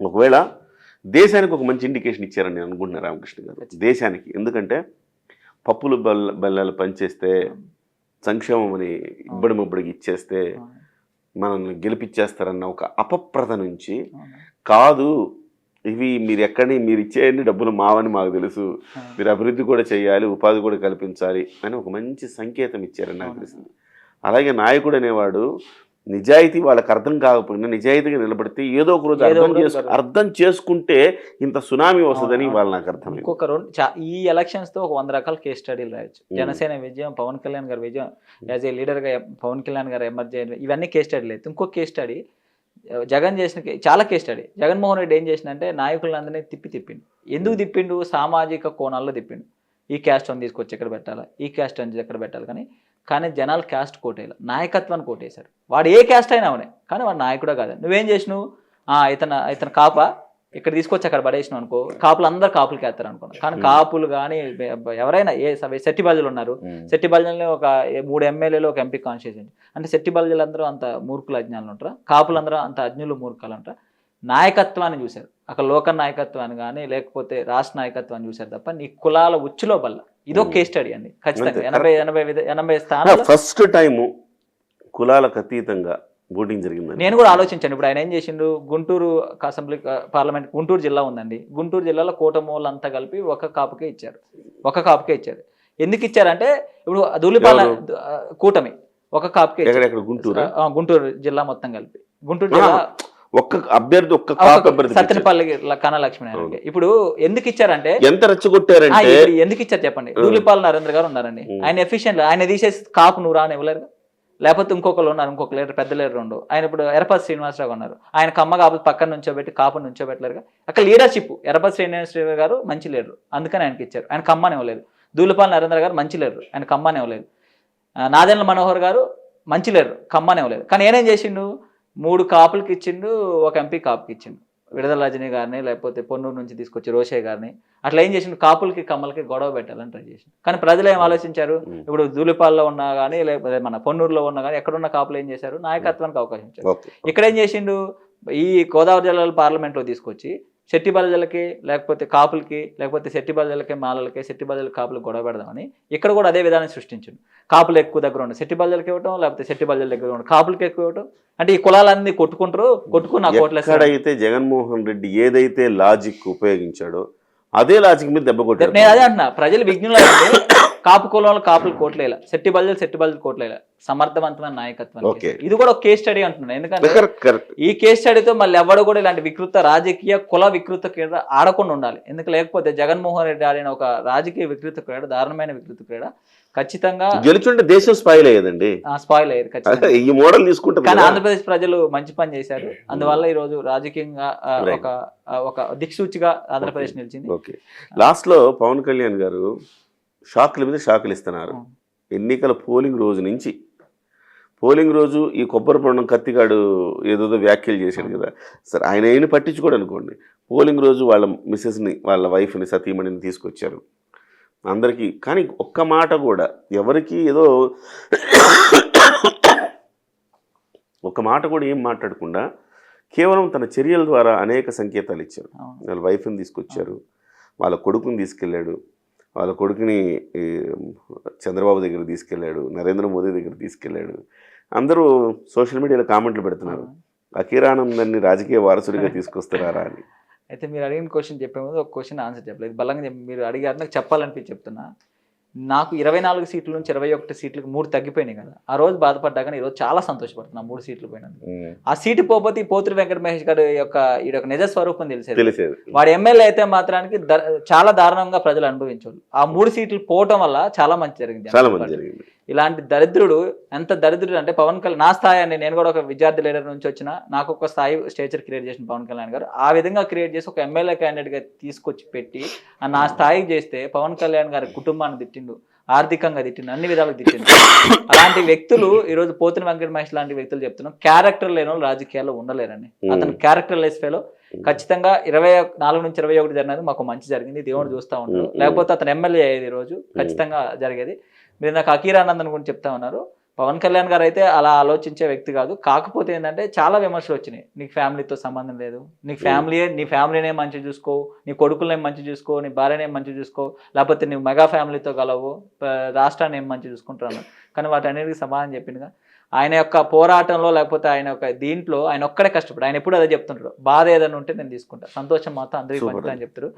ఒకవేళ దేశానికి ఒక మంచి ఇండికేషన్ ఇచ్చారని నేను అనుకుంటున్నాను రామకృష్ణ గారు. దేశానికి. ఎందుకంటే పప్పులు బెల్ల బెల్లాలు పనిచేస్తే సంక్షేమం అని ఇబ్బడి ముబ్బడికి ఇచ్చేస్తే మనల్ని గెలిపించేస్తారన్న ఒక అపప్రద నుంచి కాదు ఇవి మీరు ఎక్కడి మీరు ఇచ్చేయండి డబ్బులు మావని మాకు తెలుసు. మీరు అభివృద్ధి కూడా చేయాలి ఉపాధి కూడా కల్పించాలి అని ఒక మంచి సంకేతం ఇచ్చారని నాకు తెలిసింది అలాగే నాయకుడు అనేవాడు నిజాయితీ వాళ్ళకి అర్థం కాకపోయినా నిజాయితీగా నిలబడితే ఏదో ఒక రోజు అర్థం చేసు అర్థం. అర్థం చేసుకుంటే ఇంత సునామీ వస్తుందని. వాళ్ళు నాకు అర్థమైంది. ఇంకొక రెండు ఈ ఎలక్షన్స్తో ఒక వంద రకాల కేస్ స్టడీలు రాయొచ్చు. జనసేన విజయం పవన్ కళ్యాణ్ గారి విజయం యాజ్ ఏ లీడర్గా పవన్ కళ్యాణ్ గారు ఎమర్జ్ ఇవన్నీ కేస్ స్టడీలు అయితే ఇంకో కేస్ స్టడీ జగన్ చేసిన చాలా కేస్ స్టడీ జగన్మోహన్ రెడ్డి ఏం చేసిందంటే నాయకులందరినీ తిప్పి తిప్పిండు. ఎందుకు తిప్పిండు? సామాజిక కోణాల్లో తిప్పిండు. ఈ క్యాస్ట్ అని తీసుకొచ్చి ఎక్కడ పెట్టాలా? ఈ క్యాస్ట్ అని ఎక్కడ పెట్టాలి? కానీ కానీ జనాలు క్యాస్ట్ కోటేయాలి. నాయకత్వాన్ని కోటేశారు. వాడు ఏ క్యాస్ట్ అయినా అవనే. కానీ వాడు నాయకుడే కాదు. నువ్వేం చేసినావు? ఆ, ఇతను ఇతను కాప? ఇక్కడ తీసుకొచ్చి అక్కడ పడేసినావు అనుకో కాపులు అందరు కాపులకి వేస్తారు అనుకో కానీ Hmm. కాపులు కానీ ఎవరైనా ఏ సెట్టి బాధ్యులు ఉన్నారు. ఉమ్. సెట్టి బల్జల్లో ఒక మూడు ఎమ్మెల్యేలు ఒక ఎంపీ కాన్స్టిట్యూషన్ అంటే సెట్టి బల్జలు అందరూ అంత మూర్ఖులు అజ్ఞానులు ఉంటారా? కాపులు అందరూ అంత అజ్ఞులు మూర్ఖాలు ఉంటారా? నాయకత్వాన్ని చూశారు. అక్కడ లోక నాయకత్వాన్ని కానీ లేకపోతే రాష్ట్ర నాయకత్వాన్ని చూశారు తప్ప నీ కులాల ఉచ్చులో బల్ల. ఇదో. కేస్ స్టడీ అండి. ఖచ్చితంగా. ఎనభై ఎనభై ఎనభై స్థానాలు ఫస్ట్ టైము కులాలకు అతీతంగా ఓటింగ్ జరిగిందని నేను కూడా ఆలోచించాను. ఇప్పుడు ఆయన ఏం చేసిండు? గుంటూరు అసెంబ్లీ పార్లమెంట్ గుంటూరు జిల్లా ఉందండి. గుంటూరు జిల్లాలో కూటమోళ్ళు అంతా కలిపి ఒక కాపుకే ఇచ్చారు. ఒక కాపుకే ఇచ్చారు. ఎందుకు ఇచ్చారంటే ఇప్పుడు ధూళిపాల కూటమి ఒక కాపుకే గుంటూరు? గుంటూరు జిల్లా మొత్తం కలిపి. గుంటూరు జిల్లా ఒక్క అభ్యర్థి ఒక్క కాపు అభ్యర్థి ఇచ్చారు. సత్తెనపల్లి కన లక్ష్మీనారాయణకి ఇప్పుడు ఎందుకు ఇచ్చారంటే ఎంత రెచ్చగొట్టారంటే ఎందుకు ఇచ్చారు చెప్పండి. ధూళిపాల నరేంద్ర గారు ఉన్నారండి. ఆయన ఎఫిషియెంట్ ఆయన తీసేసి కాపు నువ్వు రాని ఇవ్వలేరు లేకపోతే ఇంకొకరు ఉన్నారు ఇంకొక లీడర్ పెద్ద లీడర్ ఉండు ఆయన ఇప్పుడు ఎరపతి శ్రీనివాసరావు ఉన్నారు. ఆయన కమ్మ కాపు పక్కన నుంచోబెట్టి కాపు నుంచోబెట్టలేరుగా అక్కడ లీడర్షిప్ ఎరపతి శ్రీనివాసరావు గారు మంచి లీడర్. అందుకని ఆయనకి ఇచ్చారు. ఆయన కమ్మని ఇవ్వలేదు. దూలపాల నరేంద్ర గారు మంచి లీడర్. ఆయన కమ్మని ఇవ్వలేదు. నాదెండ్ల మనోహర్ గారు మంచి లీడర్. కమ్మని ఇవ్వలేదు. కానీ ఏనేం చేసిండు? మూడు కాపులకి ఇచ్చిండు ఒక ఎంపీ కాపుకి ఇచ్చిండు. విడుదల రజనీ గారిని లేకపోతే పొన్నూరు నుంచి తీసుకొచ్చి రోషయ్య గారిని. అట్లా ఏం చేసిండు? కాపులకి కమ్మలకి గొడవ పెట్టాలని ట్రై చేసిండు. కానీ ప్రజలు ఏం ఆలోచించారు. ఇప్పుడు దూలిపాల్లో ఉన్నా కానీ లేకపోతే మన పొన్నూరులో ఉన్నా కానీ ఎక్కడున్న కాపులు ఏం చేశారు? నాయకత్వానికి అవకాశం ఇచ్చారు. ఇక్కడ ఏం చేసిండు? ఈ గోదావరి జిల్లాలో పార్లమెంట్లో తీసుకొచ్చి శెట్టి బలజలకి లేకపోతే కాపులకి లేకపోతే శెట్టి బలజలకి మాలలకి శెట్టి బలజలకి కాపులకు గొడవ పెడదామని ఇక్కడ కూడా అదే విధానం సృష్టించిండు. కాపులు ఎక్కువ దగ్గర ఉండి శెట్టి బలజలకి ఇవ్వటం లేకపోతే శెట్టి బలజల దగ్గర ఉండి. కాపులకి ఎక్కువ ఇవ్వటం. అంటే ఈ కులాలన్నీ కొట్టుకుంటారు కొట్టుకుని నాకు ఓట్లేస్తారు ఎక్కడైతే జగన్మోహన్ రెడ్డి ఏదైతే లాజిక్ ఉపయోగించాడో అదే లాజిక్ మీద దెబ్బ కొట్టారు నేను అదే అంటున్నా ప్రజలు అయ్యింది కాపు కులంలో కాపులు కోట్లేలా. శెట్టి బలజలు శెట్టి బలజలు కోట్లేలా. సమర్థవంతమైన నాయకత్వం. ఇది కూడా ఒక కేస్ స్టడీ అంటున్నాను ఎందుకంటే ఈ కేస్ స్టడీతో మళ్ళీ ఎవడు కూడా ఇలాంటి వికృత రాజకీయ కుల వికృత క్రీడ ఆడకుండా ఉండాలి. ఎందుకు లేకపోతే జగన్మోహన్ రెడ్డి ఆడిన ఒక రాజకీయ వికృత క్రీడ దారుణమైన వికృత క్రీడ ఖచ్చితంగా గెలుచుంటే దేశం స్పాయిల్ అయ్యేదండి. స్పాయిల్ అయ్యేది ఖచ్చితంగా. ఈ మోడల్ తీసుకుంటారు కానీ. ఆంధ్రప్రదేశ్ ప్రజలు మంచి పని చేశారు. అందువల్ల ఈ రోజు రాజకీయంగా. ఒక ఒక దిక్సూచిగా ఆంధ్రప్రదేశ్ నిలిచింది. ఓకే లాస్ట్లో పవన్ కళ్యాణ్ గారు షాకుల మీద షాకులు ఇస్తున్నారు. ఎన్నికల పోలింగ్ రోజు నుంచి. పోలింగ్ రోజు ఈ కొబ్బరి పొండం కత్తిగాడు ఏదేదో వ్యాఖ్యలు చేశాడు కదా. సరే ఆయన ఏమి పట్టించుకోడు అనుకోండి. పోలింగ్ రోజు వాళ్ళ మిస్సెస్ని వాళ్ళ వైఫ్ని సతీమణిని తీసుకొచ్చారు. అందరికీ కానీ ఒక్క మాట కూడా ఎవరికి ఏదో ఒక్క మాట కూడా ఏం మాట్లాడకుండా కేవలం తన చర్యల ద్వారా అనేక సంకేతాలు ఇచ్చారు. వాళ్ళ వైఫ్ని తీసుకొచ్చారు. వాళ్ళ కొడుకుని తీసుకెళ్ళాడు. వాళ్ళ కొడుకుని చంద్రబాబు దగ్గర తీసుకెళ్ళాడు నరేంద్ర మోదీ దగ్గర తీసుకెళ్ళాడు. అందరూ సోషల్ మీడియాలో కామెంట్లు పెడుతున్నారు. అఖీరానందాన్ని రాజకీయ వారసుడిగా తీసుకొస్తున్నారా అని. అయితే మీరు అడిగిన క్వశ్చన్ చెప్పే ముందు ఒక క్వశ్చన్ ఆన్సర్ చెప్పలేదు. బలంగా మీరు అడిగారు నాకు చెప్పాలనిపించి చెప్తున్నా. నాకు ఇరవై నాలుగు సీట్ల నుంచి ఇరవై ఒకటి సీట్లకు మూడు తగ్గిపోయినాయి కదా. ఆ రోజు బాధపడ్డా కానీ ఈరోజు చాలా సంతోషపడుతున్నా మూడు సీట్లు పోయినందుకు. ఆ సీటు పోతే ఈ పోతురు వెంకట మహేష్ గారి యొక్క ఈ యొక్క నిజ స్వరూపం తెలిసేది. తెలిసేది. వాడు ఎమ్మెల్యే అయితే మాత్రానికి చాలా దారుణంగా ప్రజలు అనుభవించారు ఆ మూడు సీట్లు పోవటం వల్ల చాలా మంచి జరిగింది. చాలా మంది జరిగింది. ఇలాంటి దరిద్రుడు ఎంత దరిద్రుడు అంటే పవన్ కళ్యాణ్ నా స్థాయి అండి నేను కూడా ఒక విద్యార్థి లీడర్ నుంచి వచ్చిన నాకు ఒక స్థాయి స్టేచర్ క్రియేట్ చేసిన పవన్ కళ్యాణ్ గారు. ఆ విధంగా క్రియేట్ చేసి ఒక ఎమ్మెల్యే క్యాండిడేట్గా తీసుకొచ్చి పెట్టి నా స్థాయికి చేస్తే పవన్ కళ్యాణ్ గారి కుటుంబాన్ని తిట్టిండు. ఆర్థికంగా తిట్టిండు అన్ని విధాలుగా తిట్టిండు. అలాంటి వ్యక్తులు ఈ రోజు పోతిన వెంకట మహేష్ లాంటి వ్యక్తులు చెప్తున్నాం. క్యారెక్టర్ లేని వాళ్ళు రాజకీయాల్లో ఉండలేరండి. అతను క్యారెక్టర్ లెస్ ఫెలో. ఖచ్చితంగా ఇరవై నాలుగు నుంచి ఇరవై ఒకటి జరిగినది మాకు మంచి జరిగింది. దేవుడు చూస్తా ఉంటాడు. లేకపోతే అతను ఎమ్మెల్యే అయ్యేది ఈ రోజు. ఖచ్చితంగా జరిగేది. మీరు నాకు అకీరానందన్ గురించి చెప్తా ఉన్నారు. పవన్ కళ్యాణ్ గారు అయితే అలా ఆలోచించే వ్యక్తి కాదు. కాకపోతే ఏంటంటే చాలా విమర్శలు వచ్చినాయి. నీకు ఫ్యామిలీతో సంబంధం లేదు. నీకు ఫ్యామిలీ నీ ఫ్యామిలీనే మంచి చూసుకో. నీ కొడుకులనే మంచి చూసుకో. నీ భార్యనే మంచి చూసుకో. లేకపోతే నువ్వు మెగా ఫ్యామిలీతో కలవు. రాష్ట్రాన్ని ఏం మంచి చూసుకుంటాను కానీ వాటన్నిటికీ సమాధానం చెప్పిందిగా ఆయన యొక్క పోరాటంలో లేకపోతే ఆయన యొక్క దీంట్లో ఆయన ఒక్కడే కష్టపడు. ఆయన ఎప్పుడు అదే చెప్తుంటాడు. బాధ ఏదైనా ఉంటే నేను తీసుకుంటా. సంతోషం మాత్రం అందరికీ. పంచుతా అని చెప్తారు.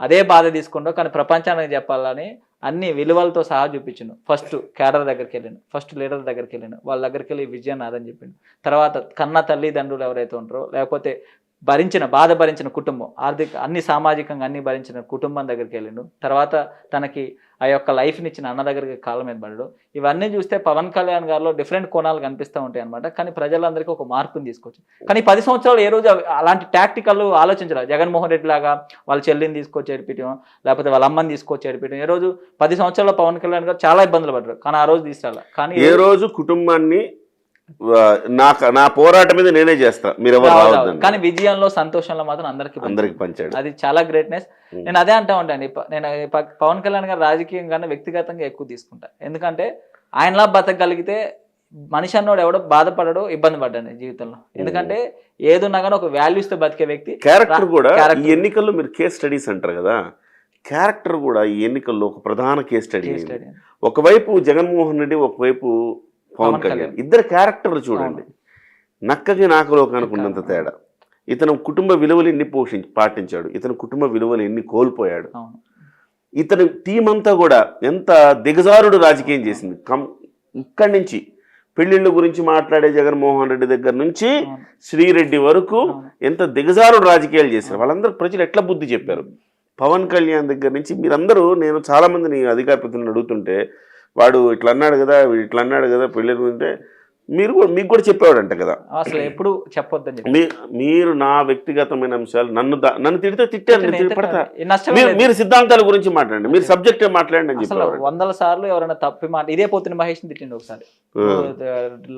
అదే బాధ తీసుకుంటాం. కానీ ప్రపంచానికి చెప్పాలని అన్ని విలువలతో సహా చూపించిండు ఫస్ట్ క్యాడర్ దగ్గరికి వెళ్ళాను. ఫస్ట్ లీడర్ దగ్గరికి వెళ్ళాను. వాళ్ళ దగ్గరికి వెళ్ళి విజయం నాదని చెప్పిండు. తర్వాత కన్న తల్లిదండ్రులు ఎవరైతే ఉంటారో లేకపోతే భరించిన బాధ భరించిన కుటుంబం ఆర్థిక అన్ని సామాజికంగా అన్ని భరించిన కుటుంబం దగ్గరికి వెళ్ళిండు. తర్వాత తనకి ఆ యొక్క లైఫ్ని ఇచ్చిన అన్న దగ్గరికి కాలం మీద పడడు ఇవన్నీ చూస్తే పవన్ కళ్యాణ్ గారిలో డిఫరెంట్ కోణాలు కనిపిస్తూ ఉంటాయి అనమాట కానీ ప్రజలందరికీ ఒక మార్పుని తీసుకొచ్చు కానీ పది సంవత్సరాలు ఏ రోజు అలాంటి టాక్టికల్ ఆలోచించరా జగన్మోహన్ రెడ్డి లాగా వాళ్ళ చెల్లిని తీసుకొచ్చి ఏడిపించడం లేకపోతే వాళ్ళ అమ్మని తీసుకొచ్చి ఏడిపించడం ఏ రోజు పది సంవత్సరాల్లో పవన్ కళ్యాణ్ గారు చాలా ఇబ్బందులు పడ్డారు. కానీ ఆ రోజు తీసుకురాలి. కానీ ఏ రోజు కుటుంబాన్ని నా నా పోరాటం మీద నేనే చేస్తా. మీరు ఎవరు కానీ విజయంలో సంతోషంలో మాత్రం అందరికీ. అందరికి పంచాడు. అది చాలా గ్రేట్నెస్. నేను అదే అంటా ఉంటాను. నేను పవన్ కళ్యాణ్ గారు రాజకీయంగా వ్యక్తిగతంగా ఎక్కువ తీసుకుంటా. ఎందుకంటే ఆయనలా బతకగలిగితే మనిషి అన్నోడు ఎవడో బాధపడడు ఇబ్బంది పడ్డాను జీవితంలో. ఎందుకంటే ఏదున్నా కానీ ఒక values తో బతికే వ్యక్తి. క్యారెక్టర్ కూడా. ఈ ఎన్నికల్లో మీరు కేస్ స్టడీస్ అంటారు కదా క్యారెక్టర్ కూడా ఈ ఎన్నికల్లో ఒక ప్రధాన కేస్ స్టడీ. ఒకవైపు జగన్మోహన్ రెడ్డి ఒకవైపు పవన్ కళ్యాణ్. ఇద్దరు క్యారెక్టర్లు చూడండి. నక్కకి నాకలో కనుకున్నంత తేడా. ఇతను కుటుంబ విలువలు ఎన్ని పోషించి పాటించాడు. ఇతను కుటుంబ విలువలు ఎన్ని కోల్పోయాడు. ఇతని టీం అంతా కూడా ఎంత దిగజారుడు రాజకీయం చేసింది. కం ఇక్కడి నుంచి పెళ్ళిళ్ళ గురించి మాట్లాడే జగన్మోహన్ రెడ్డి దగ్గర నుంచి. శ్రీరెడ్డి వరకు. ఎంత దిగజారుడు రాజకీయాలు చేశారు. వాళ్ళందరూ ప్రజలు ఎట్లా బుద్ధి చెప్పారు? పవన్ కళ్యాణ్ దగ్గర నుంచి మీరందరూ నేను చాలా మందిని అధికార ప్రతినిధులను అడుగుతుంటే వాడు ఇట్లా అన్నాడు కదా ఇట్లా అన్నాడు కదా పెళ్ళి గురించి మీరు కూడా మీకు కూడా చెప్పేవాడంట కదా. అసలు ఎప్పుడు చెప్పొద్దని చెప్పి. మీ మీరు నా వ్యక్తిగతమైన అంశాలు నన్ను నన్ను తిడితే తిట్టాను పడతా మీరు సిద్ధాంతాల గురించి మాట్లాడండి మీరు సబ్జెక్టే మాట్లాడండి అని చెప్పేవాడు. వందల సార్లు ఎవరైనా తప్పి మాట ఇదే పోతున్న మహేష్ తిట్టిండు ఒకసారి.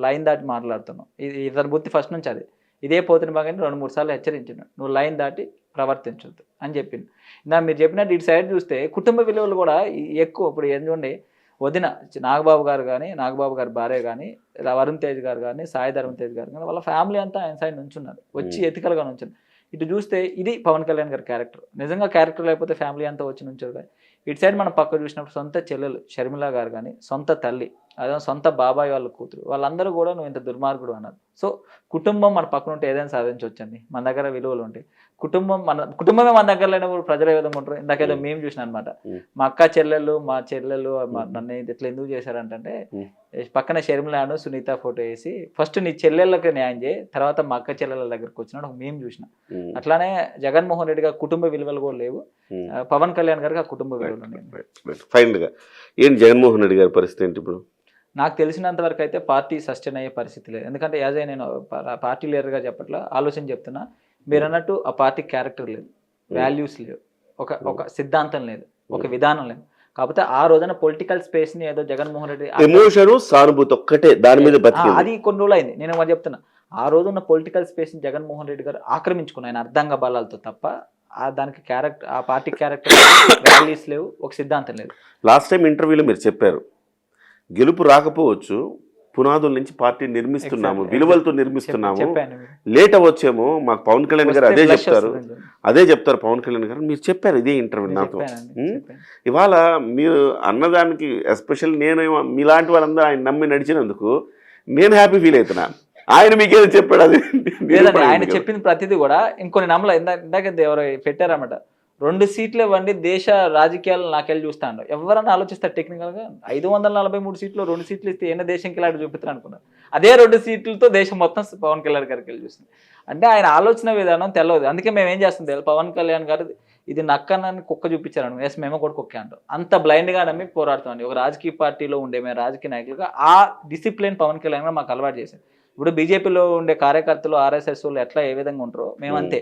లైన్ దాటి మాట్లాడుతున్నావు. ఇది ఇతని బుద్ధి ఫస్ట్ నుంచి అది. ఇదే పోతున్న భాగాన్ని రెండు మూడు సార్లు హెచ్చరించిండు. నువ్వు లైన్ దాటి ప్రవర్తించొద్దు అని చెప్పింది నా మీరు చెప్పినట్టు ఇటు సైడ్ చూస్తే కుటుంబ విలువలు కూడా ఎక్కువ. ఇప్పుడు చూడండి వదిన నాగబాబు గారు కానీ నాగబాబు గారి భార్య కానీ వరుణ్ తేజ్ గారు కానీ సాయి ధర్మ తేజ్ గారు కానీ వాళ్ళ ఫ్యామిలీ అంతా ఆయన సైడ్ నుంచున్నారు. వచ్చి. ఎతికలుగా నుంచున్నారు. ఇటు చూస్తే ఇది పవన్ కళ్యాణ్ గారి క్యారెక్టర్. నిజంగా క్యారెక్టర్ లేకపోతే ఫ్యామిలీ అంతా వచ్చి నుంచారు కానీ ఇటు సైడ్ మనం పక్క చూసినప్పుడు సొంత చెల్లెలు షర్మిల గారు కానీ సొంత తల్లి అదే సొంత బాబాయ్ వాళ్ళ కూతురు. వాళ్ళందరూ కూడా నువ్వు ఇంత దుర్మార్గుడు అన్నారు. సో కుటుంబం మన పక్కన ఉంటే ఏదైనా సాధించవచ్చండి. మన దగ్గర విలువలు ఉంటాయి. కుటుంబం మన కుటుంబమే మన దగ్గర లేనప్పుడు ప్రజలు ఏ విధంగా ఉంటారు? ఇందాకేదో మేము చూసిన అనమాట. మా అక్క చెల్లెళ్ళు మా చెల్లెళ్ళు మా- నన్ను ఇట్లా ఎందుకు చేశారంటే. పక్కన షర్మిలాను సునీత ఫోటో వేసి ఫస్ట్ నీ చెల్లెళ్ళకి న్యాయం చేయి తర్వాత మా అక్క చెల్లెళ్ళ దగ్గరకు వచ్చినాడు ఒక మేము చూసిన. అట్లానే జగన్మోహన్ రెడ్డి గారి కుటుంబ విలువలు కూడా లేవు. పవన్ కళ్యాణ్ గారికి ఆ కుటుంబ విలువలు ఉన్నాయి. ఫైనల్గా ఏంటి జగన్మోహన్ రెడ్డి గారి పరిస్థితి ఏంటి ఇప్పుడు? నాకు తెలిసినంత వరకు అయితే పార్టీ సస్టైన్ అయ్యే పరిస్థితి లేదు. ఎందుకంటే యాజ్ ఏ నేను పార్టీ లీడర్గా చెప్పట్లా ఆలోచన చెప్తున్నా మీరు అన్నట్టు ఆ పార్టీ క్యారెక్టర్ లేదు. వాల్యూస్ లేవు. ఒక ఒక సిద్ధాంతం లేదు. ఒక విధానం లేదు. కాకపోతే ఆ రోజున పొలిటికల్ స్పేస్ని ఏదో జగన్మోహన్ రెడ్డి ఎమోషన్ సానుభూతి ఒక్కటే దాని మీద అది కొన్ని రోజులు అయింది. నేను మరి చెప్తున్నా. ఆ రోజున్న పొలిటికల్ స్పేస్ని జగన్మోహన్ రెడ్డి గారు ఆక్రమించుకున్న ఆయన అర్ధంగ బలాలతో తప్ప ఆ దానికి క్యారెక్టర్ ఆ పార్టీ క్యారెక్టర్ వాల్యూస్ లేవు ఒక సిద్ధాంతం లేదు. లాస్ట్ టైం ఇంటర్వ్యూలో మీరు చెప్పారు గెలుపు రాకపోవచ్చు. పునాదుల నుంచి పార్టీ నిర్మిస్తున్నాము విలువలతో నిర్మిస్తున్నాము. లేట్ అవ్వచ్చేమో మాకు పవన్ కళ్యాణ్ గారు అదే చెప్తారు. అదే చెప్తారు పవన్ కళ్యాణ్ గారు. మీరు చెప్పారు ఇదే ఇంటర్వ్యూ నాతో. ఇవాళ మీరు అన్నదానికి ఎస్పెషల్ నేను మీలాంటి వాళ్ళందరూ ఆయన నమ్మి నడిచినందుకు నేను హ్యాపీ ఫీల్ అవుతున్నా. ఆయన మీకేదో చెప్పాడు అది ఆయన చెప్పింది ప్రతిదీ కూడా ఇంకొన్ని నమ్మల. ఇందాక ఎవరో పెట్టారన్నమాట. రెండు సీట్లు ఇవ్వండి దేశ రాజకీయాలు నాకెళ్ళి చూస్తాను ఎవరన్నా ఆలోచిస్తారు టెక్నికల్గా ఐదు వందల నలభై మూడు సీట్లు రెండు సీట్లు ఇస్తే ఏ దేశంకి ఇలాంటి చూపిస్తారు అనుకున్నారు అదే రెండు సీట్లతో దేశం మొత్తం పవన్ కళ్యాణ్ గారికి వెళ్ళి చూస్తుంది అంటే ఆయన ఆలోచన విధానం తెలియదు అందుకే మేము ఏం చేస్తాం తెలియదు పవన్ కళ్యాణ్ గారు ఇది నక్కనని కుక్క చూపించారు ఎస్ మేము కూడా కుక్కే అంటాం. అంత blind గా నమ్మి పోరాడుతామండి ఒక రాజకీయ పార్టీలో ఉండే మేము రాజకీయ నాయకులుగా ఆ డిసిప్లిన్ పవన్ కళ్యాణ్ గారు మాకు అలవాటు చేశారు. ఇప్పుడు బీజేపీలో ఉండే కార్యకర్తలు ఆర్ఎస్ఎస్ ఎట్లా ఏ విధంగా ఉంటారో మేము అంతే.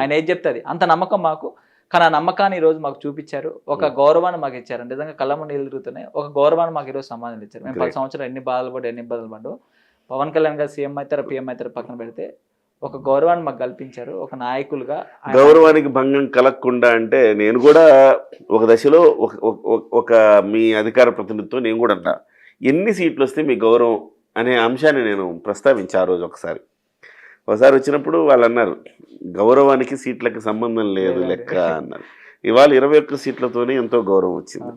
ఆయన ఏది చెప్తుంది అంత నమ్మకం మాకు. కానీ ఆ నమ్మకాన్ని ఈ రోజు మాకు చూపించారు. ఒక గౌరవాన్ని మాకు ఇచ్చారు. నిజంగా కళ్ళము నీళ్ళు తిరుగుతున్నాయి. ఒక గౌరవాన్ని మాకు ఈరోజు సమాధానం ఇచ్చారు. మేము పది. సంవత్సరాలు ఎన్ని బాధలు పడి ఎన్ని ఇబ్బందులు పడ్డు పవన్ కళ్యాణ్ గారు సీఎం అవుతారు పిఎం అవుతారు పక్కన పెడితే ఒక గౌరవాన్ని మాకు కల్పించారు. ఒక నాయకులుగా గౌరవానికి భంగం కలగకుండా అంటే నేను కూడా ఒక దశలో ఒక మీ అధికార ప్రతినిధితో నేను కూడా అంటా ఎన్ని సీట్లు వస్తే మీ గౌరవం అనే అంశాన్ని నేను ప్రస్తావించా ఆ రోజు ఒకసారి. ఒకసారి వచ్చినప్పుడు వాళ్ళు అన్నారు గౌరవానికి సీట్లకి సంబంధం లేదు. లెక్క అన్నారు. ఇవాళ ఇరవై ఒక్క సీట్లతోనే ఎంతో గౌరవం వచ్చింది.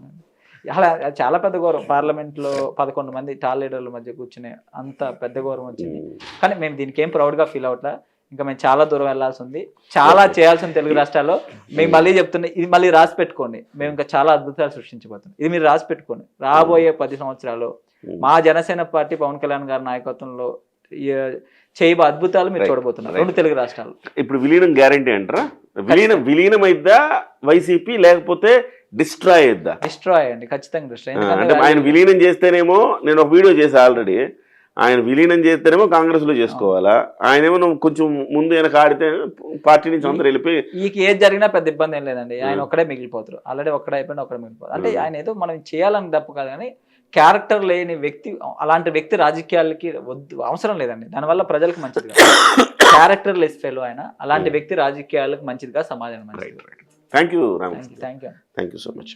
అలా చాలా పెద్ద గౌరవం. పార్లమెంట్లో పదకొండు మంది టాల్ లీడర్ల మధ్య కూర్చునే అంత పెద్ద గౌరవం వచ్చింది. కానీ మేము దీనికి ఏం ప్రౌడ్గా ఫీల్ అవట్లా ఇంకా మేము చాలా దూరం వెళ్ళాల్సి ఉంది. చాలా చేయాల్సిన తెలుగు రాష్ట్రాల్లో. మేము మళ్ళీ చెప్తున్నా ఇది మళ్ళీ రాసి పెట్టుకోండి. మేము ఇంకా చాలా అద్భుతాలు సృష్టించబోతున్నాం. ఇది మీరు రాసి పెట్టుకోండి. రాబోయే పది సంవత్సరాలు. మా జనసేన పార్టీ పవన్ కళ్యాణ్ గారి నాయకత్వంలో చేయబో అద్భుతాలు మీరు. చూడబోతున్నారు. రెండు తెలుగు రాష్ట్రాలు. ఇప్పుడు విలీనం గ్యారంటీ అంటారా? విలీనం విలీనం అయిద్దా వైసీపీ లేకపోతే డిస్ట్రాయ్ అయిద్దా? డిస్ట్రాయ్ అండి ఖచ్చితంగా డిస్ట్రాయ్. అంటే ఆయన విలీనం చేస్తేనేమో నేను ఒక వీడియో చేసా ఆల్రెడీ. ఆయన విలీనం చేస్తేనేమో కాంగ్రెస్లో చేసుకోవాలా ఆయన ఏమో కొంచెం ముందు వెనక ఆడితే పార్టీ నుంచి అందరు వెళ్ళిపోయి ఈకి ఏది జరిగినా పెద్ద ఇబ్బంది ఏం లేదండి. ఆయన Hmm. ఒక్కడే మిగిలిపోతారు. ఆల్రెడీ ఒక్కడే అయిపోయినా ఒక్కడే మిగిలిపోతారు. అంటే Hmm. ఆయన ఏదో మనం చేయాలని తప్పు కాదు కానీ క్యారెక్టర్ లేని వ్యక్తి అలాంటి వ్యక్తి రాజకీయాలకి వద్దు అవసరం లేదండి. దానివల్ల ప్రజలకు మంచిది క్యారెక్టర్ లెస్ ఫెలో ఆయన అలాంటి Hmm. వ్యక్తి రాజకీయాలకు మంచిదిగా సమాజం మంచిది thank you thank you thank you so much